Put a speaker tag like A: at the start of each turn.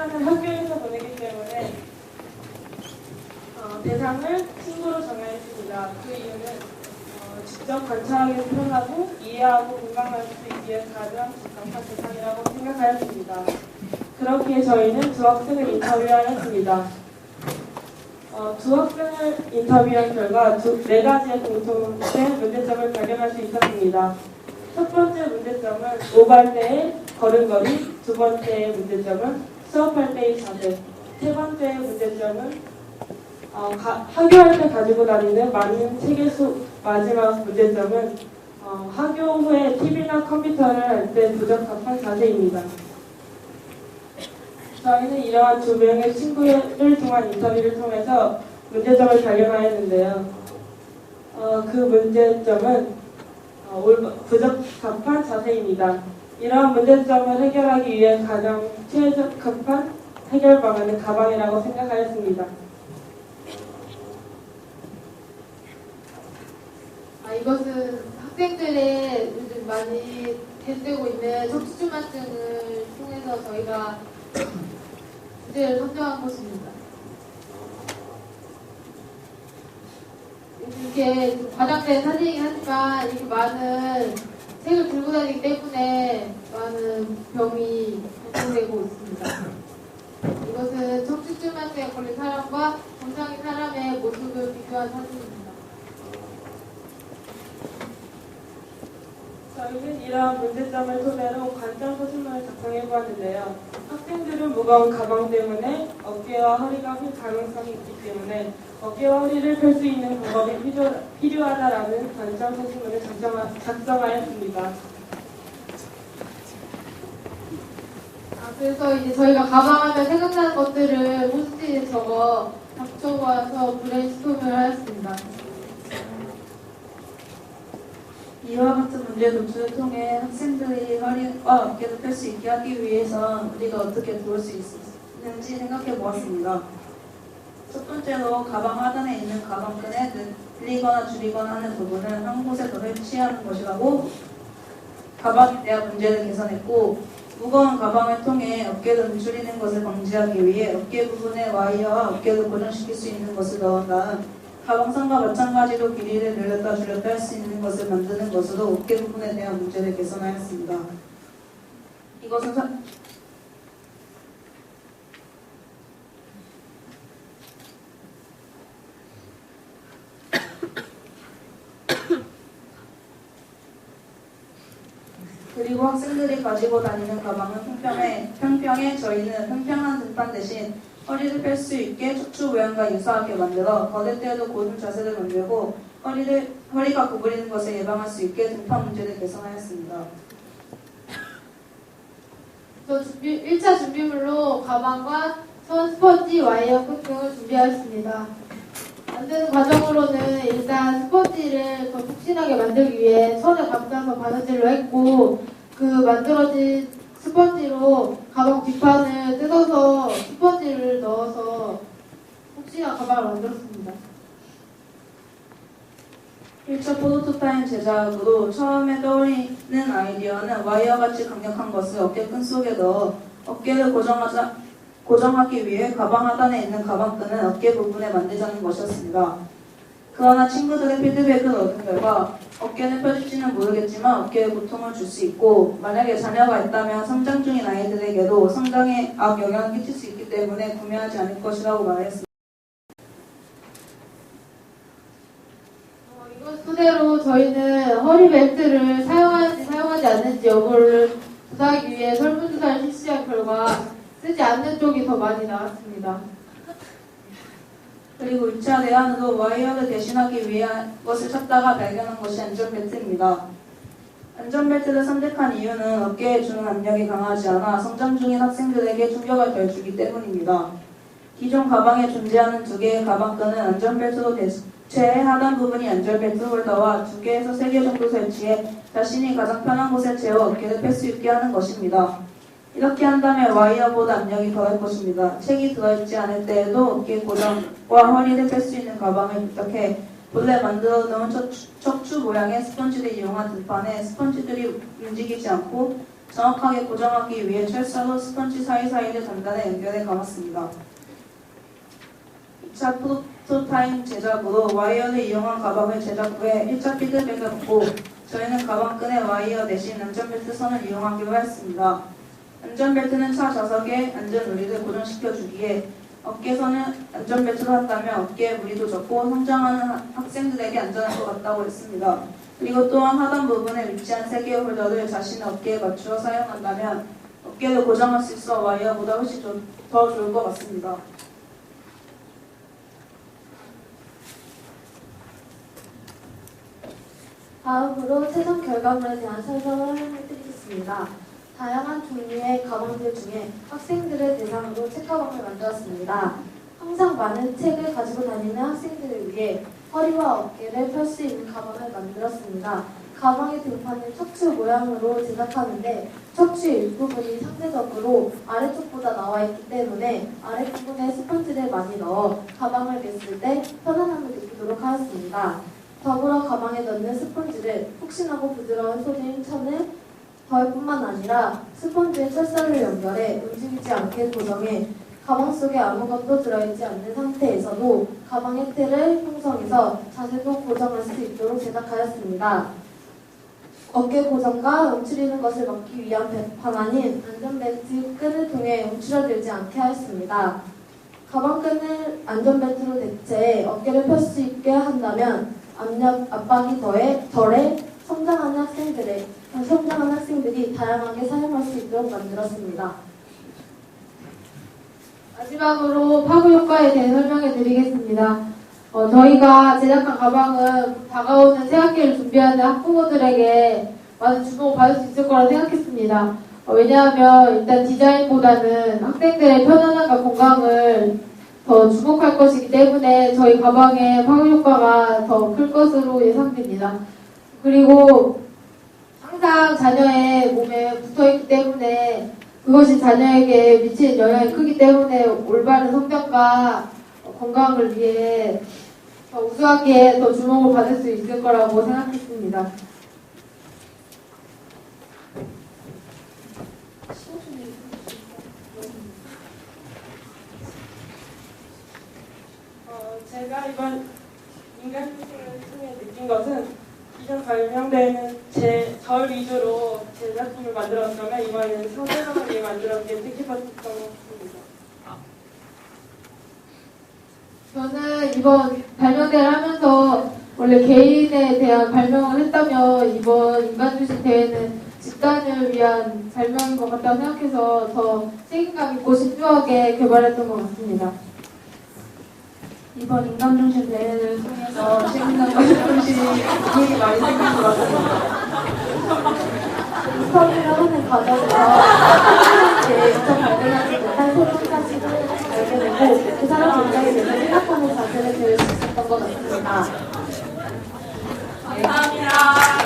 A: 시간을 학교에서 보내기 때문에 어, 대상을 친구로 정하였습니다. 그 이유는 어, 직접 관찰하기를 표현하고 이해하고 공감할 수 있기에 가장 적합한 대상이라고 생각하였습니다. 그렇기에 저희는 두 학생을 인터뷰하였습니다. 어, 두 학생을 인터뷰한 결과 두, 네 가지의 공통된 문제점을 발견할 수 있었습니다. 첫 번째 문제점은 오갈 때의 걸음걸이, 두 번째 문제점은 수업할 때의 자세, 세 번째의 문제점은 어, 가- 학교할 때 가지고 다니는 많은 책의 수, 마지막 문제점은 어, 학교 후에 TV나 컴퓨터를 할 때 부적합한 자세입니다. 저희는 이러한 두 명의 친구를 통한 인터뷰를 통해서 문제점을 발견하였는데요. 어, 그 문제점은 어, 올- 부적합한 자세입니다. 이러한 문제점을 해결하기 위해 가장 최적합한 해결 방안은 가방이라고 생각하였습니다.
B: 아, 이것은 학생들의 요즘 많이 계속되고 있는 척추증만증을 통해서 저희가 주제를 선정한 것입니다. 이렇게 좀 과장된 사진이긴 하지만 이렇게 많은 책을 들고 다니기 때문에 많은 병이 걱정되고 있습니다. 이것은 척추증만증에 걸린 사람과 정상인 사람의 모습을 비교한 사진입니다.
A: 저희는 이러한 문제점을 토대로 관점 소신문을 작성해 보았는데요. 학생들은 무거운 가방 때문에 어깨와 허리가 휠 가능성이 있기 때문에 어깨와 허리를 펼 수 있는 방법이 필요, 필요하다라는 관점 소신문을 작성하, 작성하였습니다.
B: 아, 그래서 이제 저희가 가방하면 생각나는 것들을 포스트잇에 적어 적어와서 브레인스토밍을 하였습니다.
C: 이와 같은 문제 노출을 통해 학생들이 허리와 어깨를 펼 수 있게 하기 위해서 우리가 어떻게 도울 수 있는지 생각해 보았습니다. 첫 번째로 가방 하단에 있는 가방끈에 늘리거나 줄이거나 하는 부분을 한 곳에 더 설치하는 것이라고 가방에 대한 문제를 개선했고 무거운 가방을 통해 어깨를 움츠리는 것을 방지하기 위해 어깨 부분에 와이어와 어깨를 고정시킬 수 있는 것을 넣은 다음 가방선과 마찬가지로 길이를 늘렸다 줄였다 할 수 있는 것을 만드는 것으로 어깨 부분에 대한 문제를 개선하였습니다. 이것은 사- 그리고 학생들이 가지고 다니는 가방은 평평해, 평평해 저희는 평평한 등판 대신 허리를 펼수 있게 척추 모양과 유사하게 만들어 걸을 때도 고든 자세를 만들고 허리를, 허리가 구부리는 것을 예방할 수 있게 등판 문제를 개선하였습니다.
B: 저 준비, 1차 준비물로 가방과 선 스펀지, 와이어 끈 등을 준비하였습니다. 만드는 과정으로는 일단 스펀지를 더 푹신하게 만들기 위해 선을 감싸서 바느질로 했고 그 만들어진 스펀지로 가방 뒷판을 뜯어서 스펀지를 넣어서 푹신한 가방을 만들었습니다.
C: 1차 프로토타임 제작으로 처음에 떠올리는 아이디어는 와이어같이 강력한 것을 어깨 끈 속에 넣어 어깨를 고정하자, 고정하기 위해 가방 하단에 있는 가방끈을 어깨 부분에 만들자는 것이었습니다. 그러나 친구들의 피드백을 얻은 결과 어깨를 펴질지는 모르겠지만 어깨에 고통을 줄 수 있고 만약에 자녀가 있다면 성장 중인 아이들에게도 성장에 악영향을 끼칠 수 있기 때문에 구매하지 않을 것이라고 말했습니다.
B: 어, 이것 토대로 저희는 허리벨트를 사용하는지 사용하지 않는지 여부를 조사하기 위해 설문조사를 실시한 결과 쓰지 않는 쪽이 더 많이 나왔습니다.
C: 그리고 2차 대안으로 와이어를 대신하기 위한 것을 찾다가 발견한 것이 안전벨트입니다. 안전벨트를 선택한 이유는 어깨에 주는 압력이 강하지 않아 성장 중인 학생들에게 충격을 덜 주기 때문입니다. 기존 가방에 존재하는 두 개의 가방끈은 안전벨트로 대체해 하단 부분이 안전벨트 홀더와 두 개에서 세 개 정도 설치해 자신이 가장 편한 곳에 재워 어깨를 펼 수 있게 하는 것입니다. 이렇게 한다면 와이어보다 압력이 덜할 것입니다. 책이 들어있지 않을 때에도 어깨 고정과 허리를 펼수 있는 가방을 부탁해 본래 만들어 놓은 척추, 척추 모양의 스펀지를 이용한 등판에 스펀지들이 움직이지 않고 정확하게 고정하기 위해 철사로 스펀지 사이사이를 단단히 연결해 감았습니다. 2차 프로 포토타임 제작으로 와이어를 이용한 가방을 제작 후에 1차 피드백을 받고 저희는 가방 끈에 와이어 대신 안전벨트 선을 이용하기로 했습니다. 안전벨트는 차 좌석에 안전 우리를 고정시켜 주기에 어깨선을 안전벨트로 한다면 어깨에 무리도 적고 성장하는 하- 학생들에게 안전할 것 같다고 했습니다. 그리고 또한 하단 부분에 위치한 세 개의 홀더를 자신의 어깨에 맞추어 사용한다면 어깨를 고정할 수 있어 와이어보다 훨씬 더, 더 좋을 것 같습니다.
D: 다음으로 최종 결과물에 대한 설명을 해드리겠습니다. 다양한 종류의 가방들 중에 학생들을 대상으로 책가방을 만들었습니다. 항상 많은 책을 가지고 다니는 학생들을 위해 허리와 어깨를 펼 수 있는 가방을 만들었습니다. 가방의 등판을 척추 모양으로 제작하는데 척추 일부분이 상대적으로 아래쪽보다 나와 있기 때문에 아랫부분에 스펀지를 많이 넣어 가방을 맸을 때 편안함을 느끼도록 하였습니다. 더불어 가방에 넣는 스펀지를 푹신하고 부드러운 소재인 천을 덜 뿐만 아니라 스펀지에 철사를 연결해 움직이지 않게 고정해 가방 속에 아무것도 들어있지 않는 상태에서도 가방의 틀을 형성해서 자세도 고정할 수 있도록 제작하였습니다. 어깨 고정과 움츠리는 것을 막기 위한 배- 방안인 안전벨트 끈을 통해 움츠러들지 않게 하였습니다. 가방 끈을 안전벨트로 대체해 어깨를 펼 수 있게 한다면 압력, 압박이 더해, 덜해 성장하는 학생들의 성장하는 학생들이 다양하게 사용할 수 있도록 만들었습니다. 마지막으로 파고 효과에 대해 설명해 드리겠습니다. 어, 저희가 제작한 가방은 다가오는 새학기를 준비하는 학부모들에게 많은 주목을 받을 수 있을 거라 생각했습니다. 어, 왜냐하면 일단 디자인보다는 학생들의 편안함과 건강을 더 주목할 것이기 때문에 저희 가방의 파급 효과가 더 클 것으로 예상됩니다. 그리고 항상 자녀의 몸에 붙어 있기 때문에 그것이 자녀에게 미치는 영향이 크기 때문에 올바른 성장과 건강을 위해 더 우수하게 더 주목을 받을 수 있을 거라고 생각했습니다.
A: 어, 제가 이번 인간미술을 통해 느낀 것은 발명되는 제, 절 위주로 제 작품을 만들었다면 이번에는 상대방을 위해 만들었기에 뜻깊었던 것 같습니다.
D: 저는 이번 발명대를 하면서 원래 개인에 대한 발명을 했다면 이번 인간주식 대회는 집단을 위한 발명인 것 같다고 생각해서 더 책임감 있고 신중하게 개발했던 것 같습니다.
C: 이번 인감중심 대회를 통해서 것이 조금씩 기억이 많이 생긴 것 같습니다.
D: 스터디를 하는 과정에서 제 미처 발견하지 못한 새로운 사실을 발견하고 그 사람 굉장히 내가 생각하는 자세를 배울 수 있었던 것 같습니다.
C: 감사합니다.